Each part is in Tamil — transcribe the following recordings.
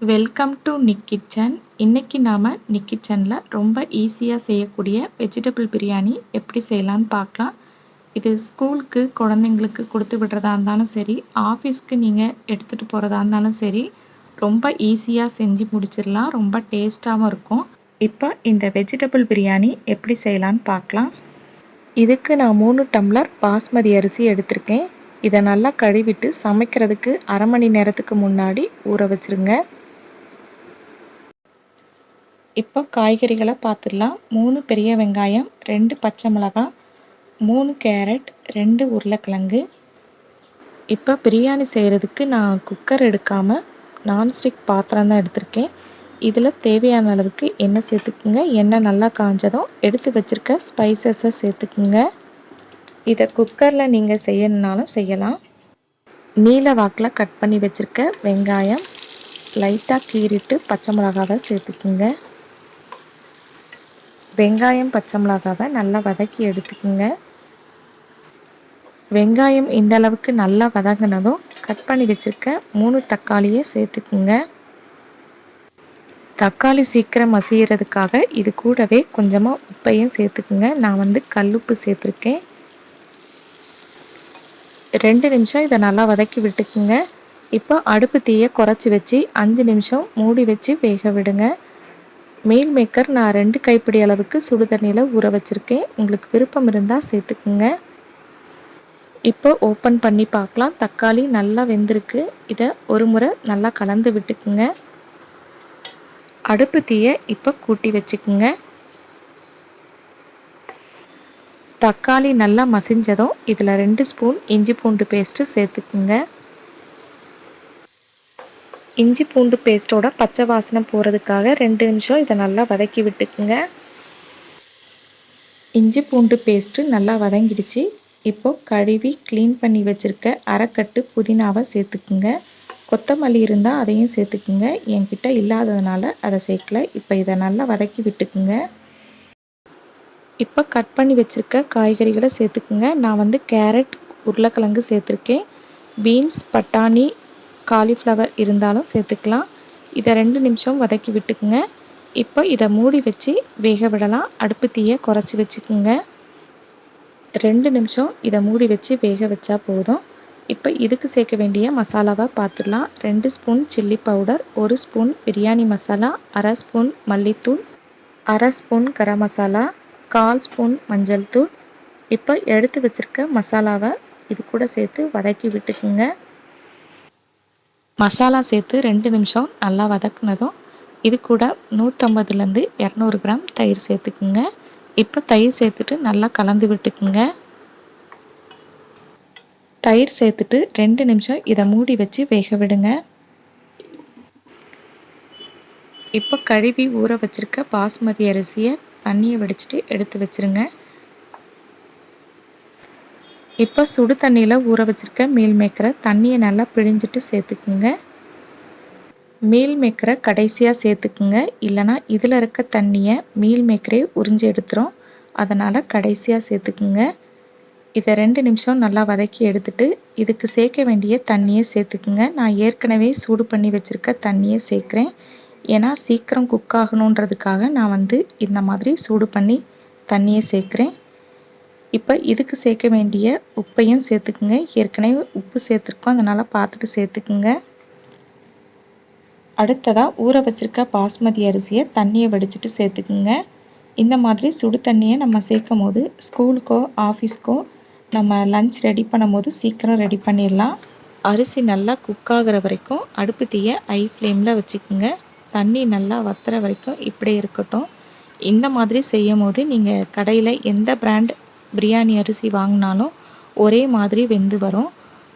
வெல்கம் டு நிக் கிச்சன் இன்னைக்கு நாம் நிக் கிச்சனில் ரொம்ப ஈஸியாக செய்யக்கூடிய வெஜிடபிள் பிரியாணி எப்படி செய்யலான்னு பார்க்கலாம். இது ஸ்கூலுக்கு குழந்தைங்களுக்கு கொடுத்து விடுறதா இருந்தாலும் சரி ஆஃபீஸ்க்கு நீங்கள் எடுத்துகிட்டு போகிறதா இருந்தாலும் சரி ரொம்ப ஈஸியாக செஞ்சு முடிச்சிடலாம். ரொம்ப டேஸ்ட்டாகவும் இருக்கும். இப்போ இந்த வெஜிடபிள் பிரியாணி எப்படி செய்யலான்னு பார்க்கலாம். இதுக்கு நான் மூணு டம்ளர் பாஸ்மதி அரிசி எடுத்திருக்கேன். இதை நல்லா கழுவிட்டு சமைக்கிறதுக்கு அரை மணி நேரத்துக்கு முன்னாடி ஊற வச்சிருங்க. இப்போ காய்கறிகளை பார்த்துடலாம். மூணு பெரிய வெங்காயம் ரெண்டு பச்சை மிளகாய் மூணு கேரட் ரெண்டு உருளைக்கிழங்கு. இப்போ பிரியாணி செய்கிறதுக்கு நான் குக்கர் எடுக்காமல் நான்ஸ்டிக் பாத்திரம் தான் எடுத்திருக்கேன். இதில் தேவையான அளவுக்கு எண்ணெய் சேர்த்துக்குங்க. எண்ணெய் நல்லா காஞ்சதும் எடுத்து வச்சுருக்க ஸ்பைசஸை சேர்த்துக்குங்க. இதை குக்கரில் நீங்கள் செய்யணுன்னாலும் செய்யலாம். நீல வாக்கில் கட் பண்ணி வச்சுருக்க வெங்காயம் லைட்டாக கீறிட்டு பச்சை மிளகாவை சேர்த்துக்குங்க. வெங்காயம் பச்சை மிளகாவை நல்லா வதக்கி எடுத்துக்குங்க. வெங்காயம் இந்த அளவுக்கு நல்லா வதங்கினதும் கட் பண்ணி வச்சுருக்க மூணு தக்காளியை சேர்த்துக்குங்க. தக்காளி சீக்கிரம் மசியறதுக்காக இது கூடவே கொஞ்சமாக உப்பையும் சேர்த்துக்குங்க. நான் வந்து கல்லுப்பு சேர்த்துருக்கேன். ரெண்டு நிமிஷம் இதை நல்லா வதக்கி விட்டுக்குங்க. இப்போ அடுப்பு தீயை குறைச்சி வச்சு அஞ்சு நிமிஷம் மூடி வச்சு வேக விடுங்க. மீல் மேக்கர் நான் ரெண்டு கைப்பிடி அளவுக்கு சுடு தண்ணியில் ஊற வச்சுருக்கேன். உங்களுக்கு விருப்பம் இருந்தால் சேர்த்துக்குங்க. இப்போ ஓப்பன் பண்ணி பார்க்கலாம். தக்காளி நல்லா வெந்திருக்கு. இதை ஒரு முறை நல்லா கலந்து விட்டுக்குங்க. அடுப்பு தீயை இப்போ கூட்டி வச்சுக்குங்க. தக்காளி நல்லா மசிஞ்சதும் இதில் ரெண்டு ஸ்பூன் இஞ்சி பூண்டு பேஸ்ட்டு சேர்த்துக்குங்க. இஞ்சி பூண்டு பேஸ்ட்டோட பச்சை வாசனை போகிறதுக்காக ரெண்டு நிமிஷம் இதை நல்லா வதக்கி விட்டுக்குங்க. இஞ்சி பூண்டு பேஸ்ட்டு நல்லா வதங்கிடுச்சு. இப்போ கழுவி க்ளீன் பண்ணி வச்சுருக்க அரைக்கட்டு புதினாவை சேர்த்துக்குங்க. கொத்தமல்லி இருந்தால் அதையும் சேர்த்துக்குங்க. என்கிட்ட இல்லாததுனால அதை சேர்க்கல. இப்போ இதை நல்லா வதக்கி விட்டுக்குங்க. இப்போ கட் பண்ணி வச்சுருக்க காய்கறிகளை சேர்த்துக்குங்க. நான் வந்து கேரட் உருளைக்கிழங்கு சேர்த்துருக்கேன். பீன்ஸ் பட்டாணி காலிஃப்ளவர் இருந்தாலும் சேர்த்துக்கலாம். இதை ரெண்டு நிமிஷம் வதக்கி விட்டுக்குங்க. இப்போ இதை மூடி வச்சு வேக விடலாம். அடுப்பு தீயை குறைச்சி வச்சுக்குங்க. ரெண்டு நிமிஷம் இதை மூடி வச்சு வேக வச்சா போதும். இப்போ இதுக்கு சேர்க்க வேண்டிய மசாலாவை பார்த்துடலாம். ரெண்டு ஸ்பூன் சில்லி பவுடர் ஒரு ஸ்பூன் பிரியாணி மசாலா அரை ஸ்பூன் மல்லித்தூள் அரை ஸ்பூன் கரம் மசாலா கால் ஸ்பூன் மஞ்சள் தூள். இப்போ எடுத்து வச்சுருக்க மசாலாவை இது கூட சேர்த்து வதக்கி விட்டுக்குங்க. மசாலா சேர்த்து ரெண்டு நிமிஷம் நல்லா வதக்குனதும் இது கூட நூற்றம்பதுலேருந்து இரநூறு கிராம் தயிர் சேர்த்துக்குங்க. இப்போ தயிர் சேர்த்துட்டு நல்லா கலந்து விட்டுக்குங்க. தயிர் சேர்த்துட்டு ரெண்டு நிமிஷம் இதை மூடி வச்சு வேக விடுங்க. இப்போ கழுவி ஊற வச்சிருக்க பாஸ்மதி அரிசியை தண்ணியை வடிச்சிட்டு எடுத்து வச்சிருங்க. இப்போ சுடு தண்ணியில் ஊற வச்சுருக்க மீல் மேக்கரை தண்ணியை நல்லா பிழிஞ்சிட்டு சேர்த்துக்குங்க. மீல் மேக்கரை கடைசியாக சேர்த்துக்குங்க. இல்லைனா இதில் இருக்க தண்ணியை மீல் மேக்கரே உறிஞ்சி எடுத்துரும். அதனால் கடைசியாக சேர்த்துக்குங்க. இதை ரெண்டு நிமிஷம் நல்லா வதக்கி எடுத்துட்டு இதுக்கு சேர்க்க வேண்டிய தண்ணியை சேர்த்துக்குங்க. நான் ஏற்கனவே சூடு பண்ணி வச்சுருக்க தண்ணியை சேர்க்குறேன். ஏன்னா சீக்கிரம் குக் ஆகணுன்றதுக்காக நான் வந்து இந்த மாதிரி சூடு பண்ணி தண்ணியை சேர்க்குறேன். இப்போ இதுக்கு சேர்க்க வேண்டிய உப்பையும் சேர்த்துக்குங்க. ஏற்கனவே உப்பு சேர்த்துருக்கோம். அதனால் பார்த்துட்டு சேர்த்துக்குங்க. அடுத்ததாக ஊற வச்சுருக்க பாஸ்மதி அரிசியை தண்ணியை வடிச்சிட்டு சேர்த்துக்குங்க. இந்த மாதிரி சுடு தண்ணியை நம்ம சேர்க்கும் போது ஸ்கூலுக்கோ ஆஃபீஸ்க்கோ நம்ம லஞ்ச் ரெடி பண்ணும்போது சீக்கிரம் ரெடி பண்ணிடலாம். அரிசி நல்லா குக் ஆகிற வரைக்கும் அடுப்பு தீயை ஐ ஃப்ளேமில் வச்சுக்கோங்க. தண்ணி நல்லா வத்துற வரைக்கும் இப்படியே இருக்கட்டும். இந்த மாதிரி செய்யும் போது நீங்கள் கடையில் எந்த பிராண்ட் பிரியாணி அரிசி வாங்கினாலும் ஒரே மாதிரி வெந்து வரும்.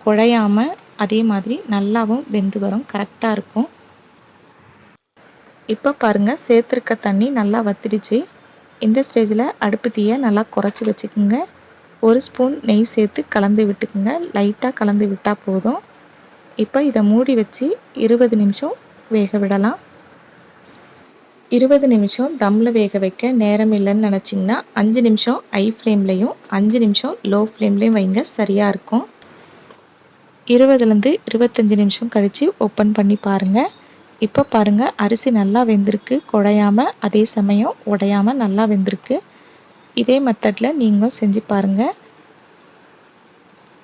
குழையாமல் அதே மாதிரி நல்லாவும் வெந்து வரும். கரெக்டாக இருக்கும். இப்போ பாருங்கள் சேர்த்துருக்க தண்ணி நல்லா வத்திடுச்சு. இந்த ஸ்டேஜில் அடுப்பு தீயை நல்லா குறைச்சி வச்சுக்கோங்க. ஒரு ஸ்பூன் நெய் சேர்த்து கலந்து விட்டுக்குங்க. லைட்டாக கலந்து விட்டால் போதும். இப்போ இதை மூடி வச்சு இருபது நிமிஷம் வேக விடலாம். இருபது நிமிஷம் தம்மில் வேக வைக்க நேரம் இல்லைன்னு நினச்சிங்கன்னா அஞ்சு நிமிஷம் ஐ ஃப்ளேம்லேயும் அஞ்சு நிமிஷம் லோ ஃப்ளேம்லேயும் வைங்க சரியாக இருக்கும். இருபதுலேருந்து இருபத்தஞ்சி நிமிஷம் கழித்து ஓப்பன் பண்ணி பாருங்கள் இப்போ பாருங்கள் அரிசி நல்லா வெந்திருக்கு குழையாமல் அதே சமயம் உடையாமல் நல்லா வெந்திருக்கு. இதே மெத்தடில் நீங்களும் செஞ்சு பாருங்கள்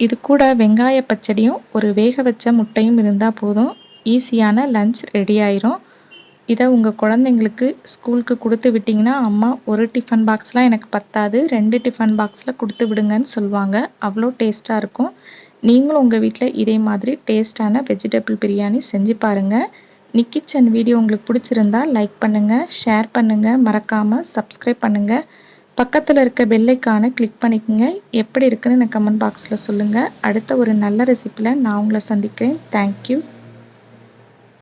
இது கூட வெங்காய பச்சடியும் ஒரு வேக வச்ச முட்டையும் இருந்தால் போதும். ஈஸியான லஞ்ச் ரெடி ஆயிரும். இதை உங்கள் குழந்தைங்களுக்கு ஸ்கூலுக்கு கொடுத்து விட்டிங்கன்னா அம்மா ஒரு டிஃபன் பாக்ஸ்லாம் எனக்கு பத்தாது ரெண்டு டிஃபன் பாக்ஸில் கொடுத்து விடுங்கன்னு சொல்லுவாங்க. அவ்வளோ டேஸ்ட்டாக இருக்கும். நீங்களும் உங்கள் வீட்டில் இதே மாதிரி டேஸ்ட்டான வெஜிடபிள் பிரியாணி செஞ்சு பாருங்கள் நிக்கிச்சன் வீடியோ உங்களுக்கு பிடிச்சிருந்தா லைக் பண்ணுங்கள் ஷேர் பண்ணுங்கள் மறக்காமல் சப்ஸ்கிரைப் பண்ணுங்கள் பக்கத்தில் இருக்க பெல்லைக்கான கிளிக் பண்ணிக்கோங்க. எப்படி இருக்குன்னு எனக்கு கமெண்ட் பாக்ஸில் சொல்லுங்கள் அடுத்த ஒரு நல்ல ரெசிப்பியில் நான் உங்களை சந்திக்கிறேன். தேங்க்யூ